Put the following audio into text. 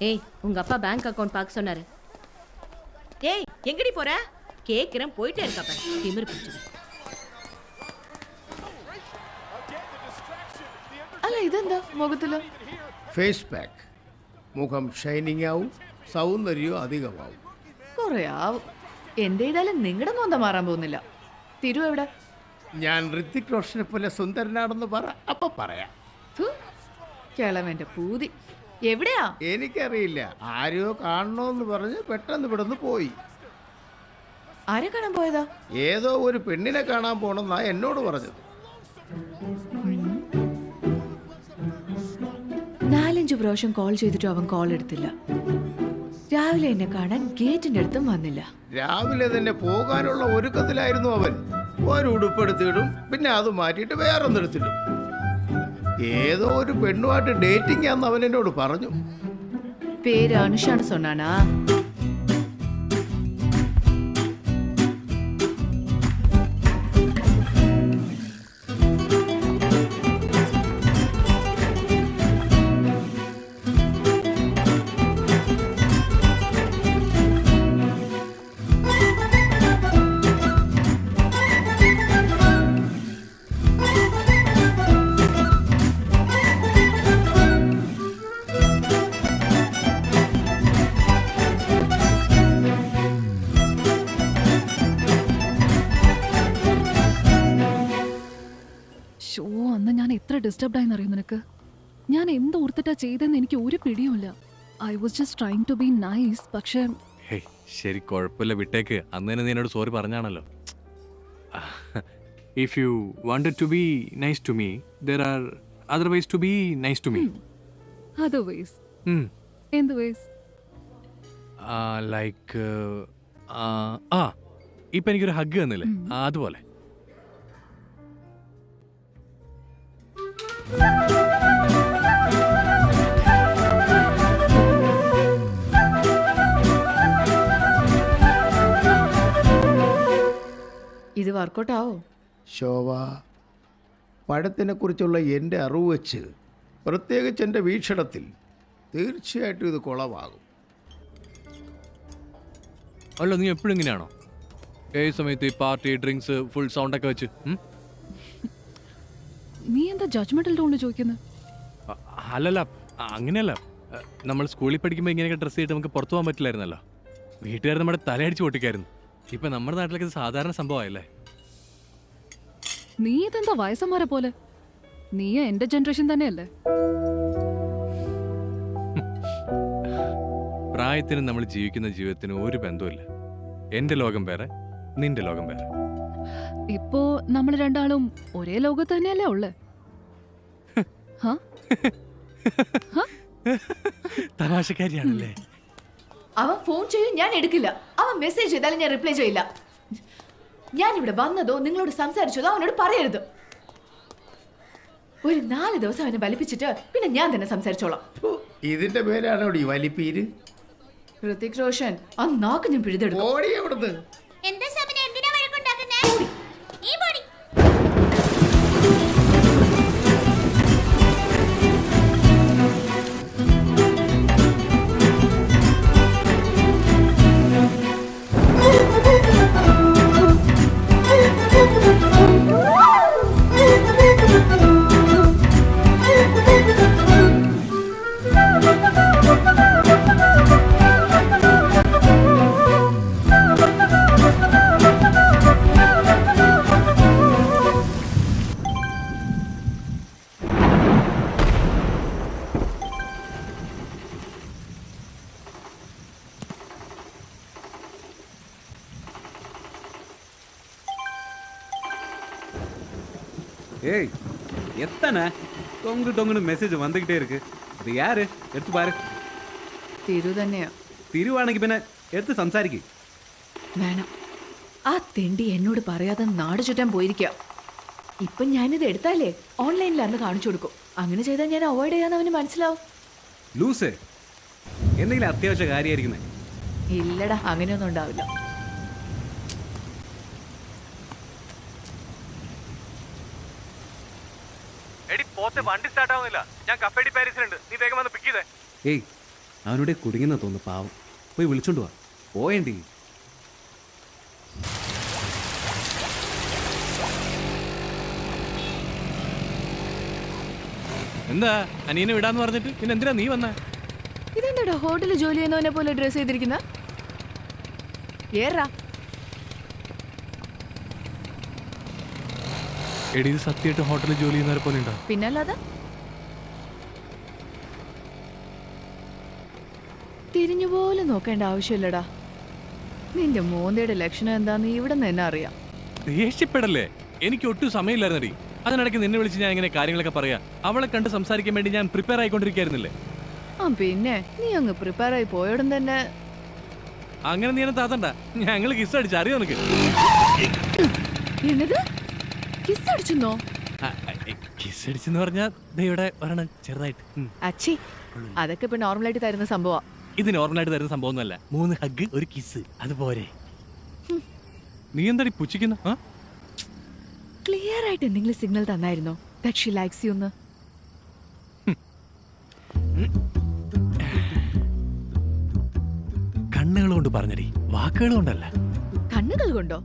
ஏய் உங்க அப்பா பேங்க் அக்கவுண்ட் பார்க்க சொன்னாரு ஏய் எங்கடி போற கேக்குறேன் போயிட்டே இருக்கா பாரு திமிரு பிடிச்சது അല്ല ഇതെന്താ മുഖത്തില് ഫേസ് പാക്ക് മുഖം ഷൈനിങ് ആവും സൗന്ദര്യവും അധികമാവും കൊറേ ആവും എന്ത് ചെയ്താലും നിങ്ങളുടെ മോന്ത മാറാൻ പോകുന്നില്ല തിരു എവിടെ ഞാൻ ഋത്തിക് റോഷനെ പോലെ സുന്ദരനാണെന്ന് പറ അപ്പൊ പറയാം ഥു, കിളവന്റെ പൂതി എവിടെയാ? എനിക്കറിയില്ല. ആരോ കാണണോന്ന് പറഞ്ഞ് പെട്ടെന്ന് ഇവിടുന്ന് പോയി. ആരെ കാണാൻ പോയതാ? ഏതോ ഒരു പെണ്ണിനെ കാണാൻ പോണെന്നാ എന്നോട് പറഞ്ഞത്. നാലഞ്ച് പ്രാവശ്യം കോൾ ചെയ്തിട്ടും അവൻ കോൾ എടുത്തില്ല. രാവിലെ എന്നെ കാണാൻ ഗേറ്റിന്റെ അടുത്തും വന്നില്ല. രാവിലെ തന്നെ പോകാനുള്ള ഒരുക്കത്തിലായിരുന്നു അവൻ. ഒരു ഉടുപ്പെടുത്തിയിടും പിന്നെ അത് മാറ്റിയിട്ട് വേറൊന്നെടുത്തിടും. ഏതോ ഒരു പെണ്ണുമായിട്ട് ഡേറ്റിംഗ് ആണെന്ന് അവൻ എന്നോട് പറഞ്ഞു. പേര് അനുഷാണ് സൊന്നാനാ ഡിസ്റ്റർബ്ഡ് ആയെന്ന് അറിയോ നിനക്ക്? ഞാൻ എന്ത് ഓർത്തിട്ടാ ചെയ്തെന്ന് എനിക്ക് ഒരു പിടിയുമില്ല. I was just trying to be nice പക്ഷേ ഹേയ് ശരി കുഴപ്പമില്ല വിട്ടേക്ക്. അന്ന് തന്നെ നീ എന്നോട് sorry പറഞ്ഞാണല്ലോ. If you wanted to be nice to me there are otherwise to be nice to me otherwise ways എന്ത് വൈസ് ലൈക്ക് ആ ഇപ്പം എനിക്കൊരു ഹഗ് തന്നില്ലേ ആ, അതുപോലെ. ഇത് വർക്കൗട്ടാവോ? ശോഭ പഴത്തിനെ കുറിച്ചുള്ള എന്റെ അറിവ് വെച്ച് പ്രത്യേകിച്ച് എന്റെ വീക്ഷണത്തിൽ തീർച്ചയായിട്ടും ഇത് കുളമാകും അല്ല നീ എപ്പോഴും ഇങ്ങനെയാണോ? ഏത് സമയത്ത് ഈ പാർട്ടി ഡ്രിങ്ക്സ് ഫുൾ സൗണ്ടൊക്കെ വെച്ച് എന്താ ജഡ്ജ്മെന്റൽ ടോണിൽ ചോദിക്കുന്നത് അല്ലല്ല അങ്ങനെയല്ല. നമ്മൾ സ്കൂളിൽ പഠിക്കുമ്പോൾ ഇങ്ങനെയൊക്കെ ഡ്രസ്സ് ചെയ്തിട്ട് നമുക്ക് പുറത്തു പോകാൻ പറ്റില്ലായിരുന്നല്ലോ. വീട്ടുകാർ നമ്മുടെ തലയടിച്ച് പൊട്ടിക്കായിരുന്നു. ഇപ്പൊ നമ്മുടെ നാട്ടിലൊക്കെ സാധാരണ സംഭവമായല്ലേ? നീ ഇതെന്താ വയസ്സന്മാരെ പോലെ? നീ എന്റെ ജനറേഷൻ തന്നെയല്ലേ? പ്രായത്തിന് നമ്മൾ ജീവിക്കുന്ന ജീവിതത്തിന് ഒരു ബന്ധവുമില്ല. എന്റെ ലോകം വേറെ നിന്റെ ലോകം വേറെ. ഇപ്പോ നമ്മൾ രണ്ടാളും ഒരേ ലോകത്ത് തന്നെയല്ലേ ഉള്ളേ? തമാശക്കാരിയാണല്ലേ? അവൻ ഫോൺ ചെയ്യും ഞാൻ എടുക്കില്ല. അവൻ മെസ്സേജ് ചെയ്താലും ഞാൻ റിപ്ലൈ ചെയ്യില്ല. ഞാൻ ഇവിടെ വന്നതോ നിങ്ങളോട് സംസാരിച്ചതോ അവനോട് പറയരുത്. ഒരു നാല് ദിവസം അവനെ വലിപ്പിച്ചിട്ട് പിന്നെ ഞാൻ തന്നെ സംസാരിച്ചോളാം. ഇതിന്റെ പേരാണോ ഹൃതിക് വലിപ്പീര്? ഋതിക് റോഷൻ ആ നാക്ക് ഞാൻ പിഴുതെടുക്കും എന്താ ശബന? എന്തിനാ വഴക്കുണ്ടാക്കുന്നേ? ஏய் எத்தனை தொங்கு தொங்குன்னு மெசேஜ் வந்துகிட்டே இருக்கு இது யாரு எடுத்து பாரு തിരു തന്നെയാ തിരുവാണെങ്കിൽ പിന്നെ എടുത്ത് സംസാരിക്കും വേണം ആ തെണ്ടി എന്നോട് പറയാതെ നാട് ചുറ്റാൻ പോയിരിക്കുക ഇപ്പൊ ഞാനിത് എടുത്താലേ ഓൺലൈനിൽ അന്ന് കാണിച്ചു കൊടുക്കും അങ്ങനെ ചെയ്താൽ ഞാൻ അവോയ്ഡ് ചെയ്യാന്ന് അവന് മനസ്സിലാവും ലൂസ് എന്തെങ്കിലും അത്യാവശ്യ കാര്യമായിരിക്കുന്നേ ഇല്ലടാ അങ്ങനെയൊന്നും ഉണ്ടാവില്ല എടി വണ്ടി സ്റ്റാർട്ട് ആവുന്നില്ല. ഞാൻ കഫേഡി പാരീസിലുണ്ട്. നീ വേഗം വന്ന് പിക്ക് ചെയ്തേ. ഏയ് അവനോട് കുടുങ്ങുന്ന തോന്നുന്നു പാവം. പോയി വിളിച്ചോണ്ട് വാ. പോയേണ്ടി. എന്താ? അനിയനെ വിടാന്ന് പറഞ്ഞിട്ട്? പിന്നെ എന്തിനാ നീ വന്ന? ഇതെന്താടാ? ഹോട്ടലിൽ ജോലി ചെയ്യുന്നവനെ പോലെ ഡ്രസ് ചെയ്തിരിക്കുന്ന? ഏറാ. എടി ഇത് സത്യമായിട്ട് ഹോട്ടലിൽ ജോലി ചെയ്യുന്നവരെ പോലെ ഉണ്ടോ പിന്നല്ലാതെ തിരിഞ്ഞു പോലും നോക്കേണ്ട ആവശ്യമില്ലടാ നിന്റെ മോന്തയുടെ ലക്ഷണം എന്താന്ന് ഇവിടെ നിന്ന് തന്നെ അറിയാം ദേഷ്യപ്പെടല്ലേ എനിക്ക് ഒട്ടും സമയമില്ലായിരുന്നടി അതിനിടയ്ക്ക് നിന്നെ വിളിച്ച് ഞാൻ ഇങ്ങനെ കാര്യങ്ങളൊക്കെ പറയാം അവളെ കണ്ട് സംസാരിക്കാൻ വേണ്ടി ഞാൻ പ്രിപ്പയർ ആയിക്കൊണ്ടിരിക്കായിരുന്നില്ലേ ആ പിന്നെ നീ അങ്ങ് പ്രിപ്പയർ ആയി പോയോടും തന്നെ അങ്ങനെ നീ എന്നെ താത്തണ്ട ഞങ്ങൾ കിസ് അടിച്ച് അറിയോ നിനക്ക് എന്നത് കിസ് അടിച്ചെന്നോ കിസ് അടിച്ചെന്ന് പറഞ്ഞാൽ ഇവിടെ ഒരെണ്ണം ചെറുതായിട്ട്. അച്ചി അതൊക്കെ ഇപ്പൊ നോർമലായിട്ട് തരുന്ന സംഭവം. ഇത് നോർമലായിട്ട് തരുന്ന സംഭവമൊന്നുമല്ല. മൂന്ന് ഹഗ് ഒരു കിസ് അതുപോലെ നീ എന്താടി പുച്ഛിക്കുന്നു? ക്ലിയർ ആയിട്ട് എന്തെങ്കിലും സിഗ്നൽ തന്നായിരുന്നോ? ദാറ്റ് ഷി ലൈക്സ് യു എന്ന്. കണ്ണുകൾ കൊണ്ട് പറഞ്ഞടി വാക്കുകൾ കൊണ്ടല്ല. കണ്ണുകൾ കൊണ്ടോ.